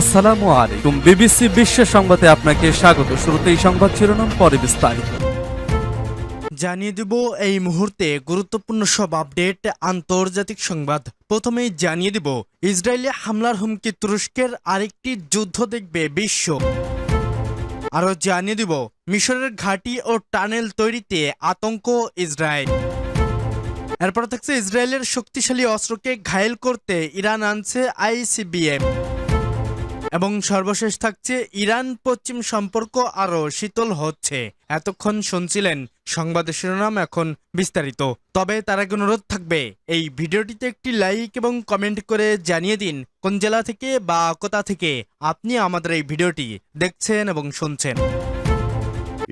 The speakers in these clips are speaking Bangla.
আসসালামু আলাইকুম। বিবিসি বিশ্ব সংবাদে আপনাকে স্বাগত। শুরুতেই সংবাদ শিরোনাম, পরে বিস্তারিত। জানিয়ে দেব এই মুহূর্তে গুরুত্বপূর্ণ সব আপডেট, আন্তর্জাতিক সংবাদ। প্রথমেই জানিয়ে দেব, ইসরায়েলে হামলার হুমকি তুরস্কের আরেকটি যুদ্ধ দেখবে বিশ্ব। আরও জানিয়ে দেব, মিশরের ঘাঁটি ও টানেল তৈরিতে আতঙ্ক ইসরায়েল। এরপর থাকছে ইসরায়েলের শক্তিশালী অস্ত্রকে ঘায়েল করতে ইরান আনছে আইসিবিএম। এবং সর্বশেষ থাকছে ইরান পশ্চিম সম্পর্ক আরও শীতল হচ্ছে। এতক্ষণ শুনছিলেন সংবাদ শিরোনাম এখন বিস্তারিত। তবে তার আগে অনুরোধ থাকবে, এই ভিডিওটিতে একটি লাইক এবং কমেন্ট করে জানিয়ে দিন কোন জেলা থেকে বা কোথা থেকে আপনি আমাদের এই ভিডিওটি দেখছেন এবং শুনছেন।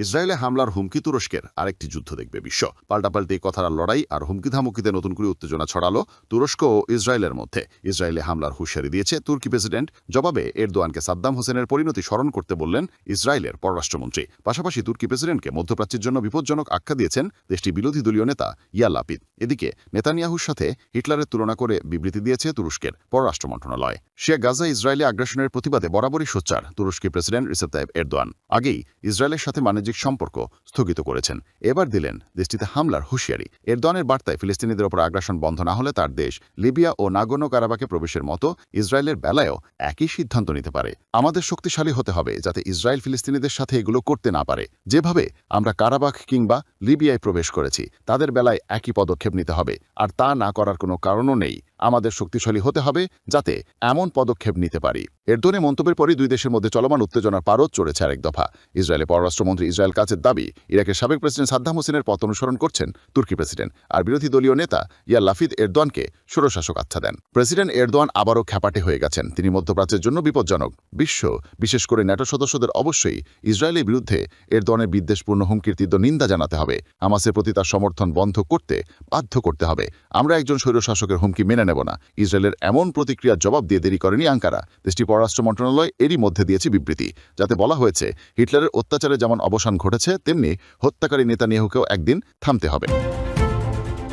ইসরায়েলে হামলার হুমকি তুরস্কের। আরেকটি যুদ্ধ দেখবে বিশ্ব। পাল্টাপাল্টি কথার লড়াই আর হুমকি ধামুকিতে নতুন করে উত্তেজনা ছড়ালো তুরস্ক ও ইসরায়েলের মধ্যে। ইসরায়েলে হামলার হুঁশিয়ারি দিয়েছে তুর্কি প্রেসিডেন্ট। জবাবে এরদোয়ানকে সাদ্দাম হোসেনের পরিণতি স্মরণ করতে বললেন ইসরায়েলের পররাষ্ট্রমন্ত্রী। পাশাপাশি তুর্কি প্রেসিডেন্টকে মধ্যপ্রাচ্যের জন্য বিপজ্জনক আখ্যা দিয়েছেন দেশটি বিরোধী দলীয় নেতা ইয়া লাপিদ এদিকে নেতানিয়াহুর সাথে হিটলারের তুলনা করে বিবৃতি দিয়েছে তুরস্কের পররাষ্ট্র মন্ত্রণালয়। সে গাজা ইসরায়েলি আগ্রাসনের প্রতিবাদে বরাবরই সোচ্চার তুরস্কি প্রেসিডেন্ট রিসেপ তাইব এরদোয়ান। আগেই ইসরায়েলের সাথে বাণিজ্যিক সম্পর্ক স্থগিত করেছেন। এবার দিলেন দেশটিতে হামলার হুঁশিয়ারি। এরদোয়ানের বার্তায় ফিলিস্তিনিদের ওপর আগ্রাসন বন্ধ না হলে তার দেশ লিবিয়া ও নাগর্ণ কারাবাকে প্রবেশের মতো ইসরায়েলের বেলায়ও একই সিদ্ধান্ত নিতে পারে। আমাদের শক্তিশালী হতে হবে যাতে ইসরায়েল ফিলিস্তিনিদের সাথে এগুলো করতে না পারে। যেভাবে আমরা কারাবাক কিংবা লিবিয়ায় প্রবেশ করেছি, তাদের বেলায় একই পদক্ষেপ নিতে হবে। আর তা না করার কোনো কারণও নেই। আমাদের শক্তিশালী হতে হবে যাতে এমন পদক্ষেপ নিতে পারি। এরদোনে মন্তব্যের পরই দুই দেশের মধ্যে চলমান উত্তেজনার পারদ চড়েছে আরেক দফা। ইসরায়েলের পররাষ্ট্রমন্ত্রী ইসরায়েল কাছের দাবি, ইরাকের সাবেক প্রেসিডেন্ট সাদ্দাম হোসেনের পথ অনুসরণ করছেন তুর্কি প্রেসিডেন্ট আর বিরোধী দলীয় নেতা ইয়া লাফিদ এরদোয়ানকে স্বরশাসক আচ্ছা দেন। প্রেসিডেন্ট এরদোয়ান আবারও খ্যাপাটে হয়ে গেছেন। তিনি মধ্যপ্রাচ্যের জন্য বিপজ্জনক। বিশ্ব, বিশেষ করে ন্যাটো সদস্যদের অবশ্যই ইসরায়েলের বিরুদ্ধে এরদোয়ানের বিদ্বেষপূর্ণ হুমকির তীব্র নিন্দা জানাতে হবে। হামাসের প্রতি তার সমর্থন বন্ধ করতে বাধ্য করতে হবে। আমরা একজন স্বৈরশাসকের হুমকি মেনে নেব। না। ইসরায়েলের এমন প্রতিক্রিয়ার জবাব দিয়ে দেরি করেনি আঙ্কারা। দেশটি পররাষ্ট্র মন্ত্রণালয় এরই মধ্যে দিয়েছে বিবৃতি। যাতে বলা হয়েছে, হিটলারের অত্যাচারে যেমন অবসান ঘটেছে, তেমনি হত্যাকারী নেতা নেহুকেও একদিন থামতে হবে।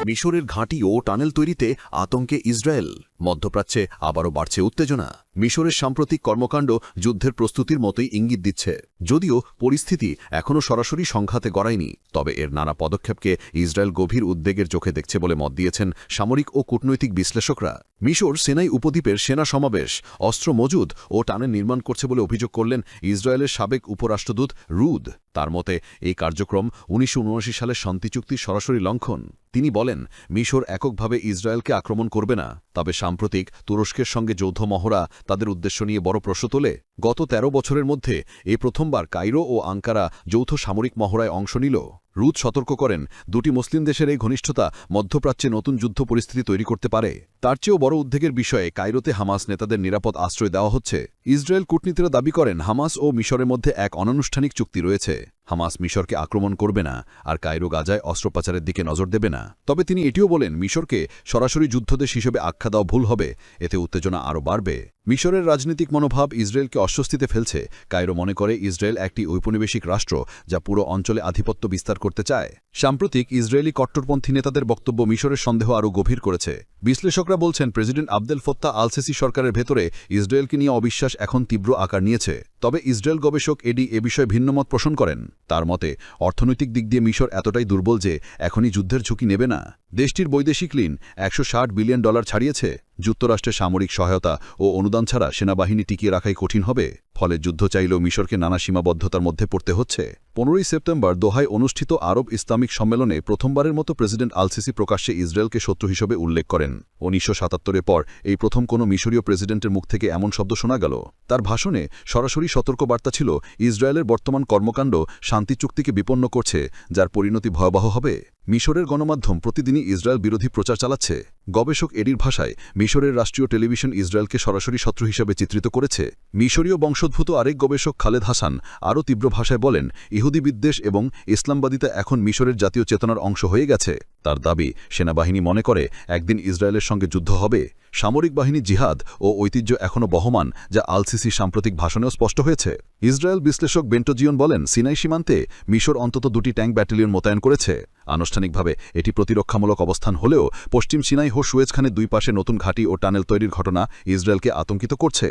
মিশরের ঘাঁটি ও টানেল তৈরিতে আতঙ্কে ইসরায়েল। মধ্যপ্রাচ্যে আবারও বাড়ছে উত্তেজনা। মিশরের সাম্প্রতিক কর্মকাণ্ড যুদ্ধের প্রস্তুতির মতোই ইঙ্গিত দিচ্ছে। যদিও পরিস্থিতি এখনও সরাসরি সংঘাতে গড়ায়নি, তবে এর নানা পদক্ষেপকে ইসরায়েল গভীর উদ্বেগের চোখে দেখছে বলে মত দিয়েছেন সামরিক ও কূটনৈতিক বিশ্লেষকরা। মিশর সেনাই উপদ্বীপের সেনা সমাবেশ, অস্ত্র মজুদ ও টানেল নির্মাণ করছে বলে অভিযোগ করলেন ইসরায়েলের সাবেক উপরাষ্ট্রদূত রুদ। তার মতে, এই কার্যক্রম উনিশশো উনআশি সালের শান্তি চুক্তির সরাসরি লঙ্ঘন। তিনি বলেন, মিশর এককভাবে ইসরায়েলকে আক্রমণ করবে না। তবে সাম্প্রতিক তুরস্কের সঙ্গে যৌথ মহড়া তাদের উদ্দেশ্য নিয়ে বড় প্রশ্ন তোলে। গত ১৩ বছরের মধ্যে এ প্রথমবার কাইরো ও আঙ্কারা যৌথ সামরিক মহড়ায় অংশ নিল। রুদ সতর্ক করেন, দুটি মুসলিম দেশের এই ঘনিষ্ঠতা মধ্যপ্রাচ্যে নতুন যুদ্ধ পরিস্থিতি তৈরি করতে পারে। তার চেয়েও বড় উদ্বেগের বিষয়ে কাইরোতে হামাস নেতাদের নিরাপদ আশ্রয় দেওয়া হচ্ছে। ইসরায়েল কূটনীতিরা দাবি করেন, হামাস ও মিশরের মধ্যে এক অনানুষ্ঠানিক চুক্তি রয়েছে। হামাস মিশরকে আক্রমণ করবে না, আর কায়রো গাজায় অস্ত্র পাচারের দিকে নজর দেবে না। তবে তিনি এটিও বলেন, মিশরকে সরাসরি যুদ্ধদেশ হিসেবে আখ্যা দেওয়া ভুল হবে, এতে উত্তেজনা আরও বাড়বে। মিশরের রাজনৈতিক মনোভাব ইসরায়েলকে অস্বস্তিতে ফেলছে। কায়রো মনে করে ইসরায়েল একটি ঔপনিবেশিক রাষ্ট্র যা পুরো অঞ্চলে আধিপত্য বিস্তার করতে চায়। সাম্প্রতিক ইসরায়েলি কট্টরপন্থী নেতাদের বক্তব্য মিশরের সন্দেহ আরও গভীর করেছে। বিশ্লেষকরা বলছেন প্রেসিডেন্ট আবদেল ফত্তা আলসেসি সরকারের ভেতরে ইসরায়েলকে নিয়ে অবিশ্বাস এখন তীব্র আকার নিয়েছে। তবে ইসরায়েল গবেষক এডি এ বিষয়ে ভিন্নমত পোষণ করেন। তার মতে, অর্থনৈতিক দিক দিয়ে মিশর এতটাই দুর্বল যে এখনই যুদ্ধের ঝুঁকি নেবে না। দেশটির বৈদেশিক ঋণ একশো ষাট বিলিয়ন ডলার ছাড়িয়েছে। যুক্তরাষ্ট্রের সামরিক সহায়তা ও অনুদান ছাড়া সেনাবাহিনী টিকিয়ে রাখাই কঠিন হবে। ফলে যুদ্ধ চাইলেও মিশরকে নানা সীমাবদ্ধতার মধ্যে পড়তে হচ্ছে। পনেরোই সেপ্টেম্বর দোহায় অনুষ্ঠিত আরব ইসলামিক সম্মেলনে প্রথমবারের মতো প্রেসিডেন্ট আলসিসি প্রকাশ্যে ইসরায়েলকে শত্রু হিসেবে উল্লেখ করেন। উনিশশো সাতাত্তরের পর এই প্রথম কোনো মিশরীয় প্রেসিডেন্টের মুখ থেকে এমন শব্দ শোনা গেল। তার ভাষণে সরাসরি সতর্কবার্তা ছিল, ইসরায়েলের বর্তমান কর্মকাণ্ড শান্তি চুক্তিকে বিপন্ন করছে, যার পরিণতি ভয়াবহ হবে। মিশরের গণমাধ্যম প্রতিদিনই ইসরায়েল বিরোধী প্রচার চালাচ্ছে। গবেষক এডির ভাষায়, মিশরের রাষ্ট্রীয় টেলিভিশন ইসরায়েলকে সরাসরি শত্রু হিসেবে চিত্রিত করেছে। মিশরীয় বংশোদ্ভূত আরেক গবেষক খালেদ হাসান আরও তীব্র ভাষায় বলেন, ইহুদি বিদ্বেষ এবং ইসলামবাদিতা এখন মিশরের জাতীয় চেতনার অংশ হয়ে গেছে। তার দাবি, সেনাবাহিনী মনে করে একদিন ইসরায়েলের সঙ্গে যুদ্ধ হবে। সামরিক বাহিনী জিহাদ ও ঐতিহ্য এখনও বহমান, যা আলসিসি সাম্প্রতিক ভাষণেও স্পষ্ট হয়েছে। ইসরায়েল বিশ্লেষক বেন্টোজিয়ন বলেন, সিনাই সীমান্তে মিশর অন্তত দুটি ট্যাঙ্ক ব্যাটালিয়ন মোতায়েন করেছে। আনুষ্ঠানিকভাবে এটি প্রতিরক্ষামূলক অবস্থান হলেও পশ্চিম সিনাই হো সুয়েজখানের দুই পাশে নতুন ঘাঁটি ও টানেল তৈরির ঘটনা ইসরায়েলকে আতঙ্কিত করছে।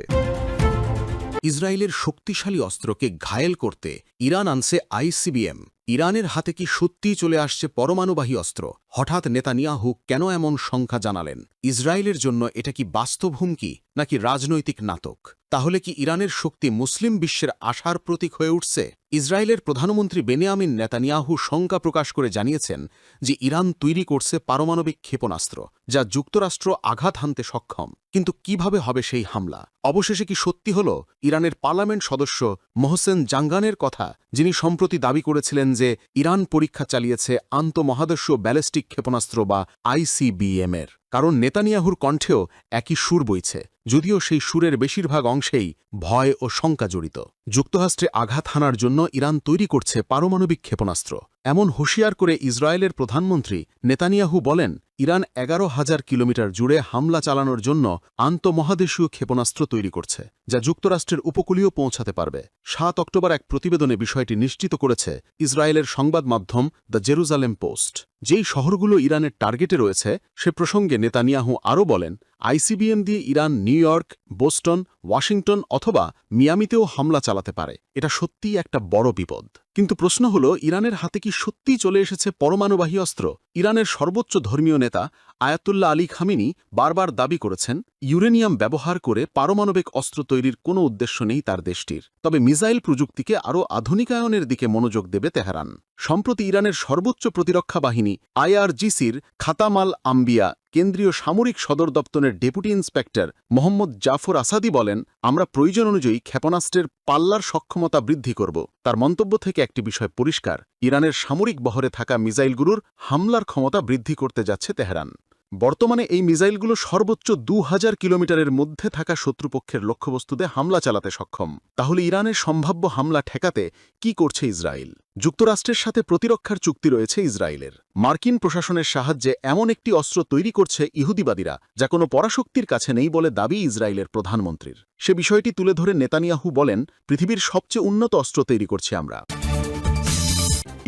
ইসরায়েলের শক্তিশালী অস্ত্রকে ঘায়েল করতে ইরান আনছে আইসিবিএম। ইরানের হাতে কি সত্যিই চলে আসছে পরমাণুবাহী অস্ত্র? হঠাৎ নেতানিয়াহু কেন এমন সংখ্যা জানালেন? ইসরায়েলের জন্য এটা কি বাস্তব হুমকি, নাকি রাজনৈতিক নাটক? তাহলে কি ইরানের শক্তি মুসলিম বিশ্বের আশার প্রতীক হয়ে উঠছে? ইসরায়েলের প্রধানমন্ত্রী বেনিয়ামিন নেতানিয়াহু শঙ্কা প্রকাশ করে জানিয়েছেন যে ইরান তৈরি করছে পারমাণবিক ক্ষেপণাস্ত্র, যা যুক্তরাষ্ট্র আঘাত হানতে সক্ষম। কিন্তু কীভাবে হবে সেই হামলা? অবশেষে কি সত্যি হল? ইরানের পার্লামেন্ট সদস্য মোহসেন জাঙ্গানের কথা, যিনি সম্প্রতি দাবি করেছিলেন যে ইরান পরীক্ষা চালিয়েছে আন্তমহাদেশীয় ব্যালিস্টিক ক্ষেপণাস্ত্র বা আইসিবিএমের কারণ নেতানিয়াহুর কণ্ঠেও একই সুর বইছে। যদিও সেই সুরের বেশিরভাগ অংশেই ভয় ও শঙ্কা জড়িত। যুক্তরাষ্ট্রে আঘাত হানার জন্য ইরান তৈরি করছে পারমাণবিক ক্ষেপণাস্ত্র। এমন হুঁশিয়ার করে ইসরায়েলের প্রধানমন্ত্রী নেতানিয়াহু বলেন, ইরান এগারো হাজার কিলোমিটার জুড়ে হামলা চালানোর জন্য আন্তমহাদেশীয় ক্ষেপণাস্ত্র তৈরি করছে, যা যুক্তরাষ্ট্রের উপকূলীয় পৌঁছাতে পারবে। সাত অক্টোবর এক প্রতিবেদনে বিষয়টি নিশ্চিত করেছে ইসরায়েলের সংবাদ মাধ্যম দ্য জেরুজালেম পোস্ট। যেই শহরগুলো ইরানের টার্গেটে রয়েছে, সে প্রসঙ্গে নেতানিয়াহু আরও বলেন আইসিবিএম দিয়ে Iran New York Boston Washington অথবা মিয়ামিতেও হামলা চালাতে পারে। এটা সত্যিই একটা বড় বিপদ। কিন্তু প্রশ্ন হল, ইরানের হাতে কি সত্যিই চলে এসেছে পরমাণুবাহী অস্ত্র? ইরানের সর্বোচ্চ ধর্মীয় নেতা আয়াতুল্লাহ আলী খামিনি বারবার দাবি করেছেন, ইউরেনিয়াম ব্যবহার করে পারমাণবিক অস্ত্র তৈরির কোনো উদ্দেশ্য নেই তার দেশটির। তবে মিসাইল প্রযুক্তিকে আরও আধুনিকায়নের দিকে মনোযোগ দেবে তেহরান। সম্প্রতি ইরানের সর্বোচ্চ প্রতিরক্ষা বাহিনী, আইআরজিসির খাতামাল আম্বিয়া, কেন্দ্রীয় সামরিক সদর দপ্তরের deputy inspector Mohammad Jafar Asadi বলেন আমরা প্রয়োজন অনুযায়ী ক্ষেপণাস্ত্রের পাল্লার সক্ষমতা বৃদ্ধি করব। তার মন্তব্য থেকে একটি বিষয় পরিষ্কার। ইরানের সামরিক বহরে থাকা মিসাইলগুলোর হামলার ক্ষমতা বৃদ্ধি করতে যাচ্ছে তেহরান। বর্তমানে এই মিসাইলগুলো সর্বোচ্চ দু হাজার কিলোমিটারের মধ্যে থাকা শত্রুপক্ষের লক্ষ্যবস্তুতে হামলা চালাতে সক্ষম। তাহলে ইরানের সম্ভাব্য হামলা ঠেকাতে কি করছে ইসরায়েল? যুক্তরাষ্ট্রের সাথে প্রতিরক্ষার চুক্তি রয়েছে ইসরায়েলের। মার্কিন প্রশাসনের সাহায্যে এমন একটি অস্ত্র তৈরি করছে ইহুদিবাদীরা, যা কোনো পরাশক্তির কাছে নেই বলে দাবি ইসরায়েলের প্রধানমন্ত্রীর। সে বিষয়টি তুলে ধরে নেতানিয়াহু বলেন, পৃথিবীর সবচেয়ে উন্নত অস্ত্র তৈরি করছি আমরা।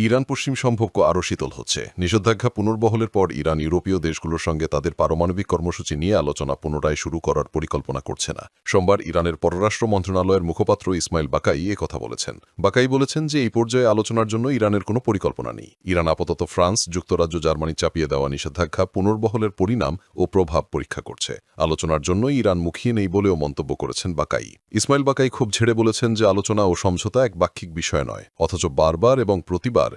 ইরান পশ্চিম সম্পর্ক আরও শীতল হচ্ছে। নিষেধাজ্ঞা পুনর্বহলের পর ইরান ইউরোপীয় দেশগুলোর সঙ্গে তাদের পারমাণবিক কর্মসূচি নিয়ে আলোচনা পুনরায় শুরু করার পরিকল্পনা করছে না। সোমবার ইরানের পররাষ্ট্র মন্ত্রণালয়ের মুখপাত্র ইসমাইল বাকাই এ কথা বলেছেন। বাকাই বলেছেন যে এই পর্যায়ে আলোচনার জন্য ইরানের কোনো পরিকল্পনা নেই। ইরান আপাতত ফ্রান্স, যুক্তরাজ্য, জার্মানি চাপিয়ে দেওয়া নিষেধাজ্ঞা পুনর্বহলের পরিণাম ও প্রভাব পরীক্ষা করছে। আলোচনার জন্য ইরান মুখিয়ে নেই বলেও মন্তব্য করেছেন বাকাই। ইসমাইল বাকাই খুব ঝেড়ে বলেছেন যে আলোচনা ও সমঝোতা এক বাক্ষিক বিষয় নয়, অথচ বারবার এবং প্রতিবার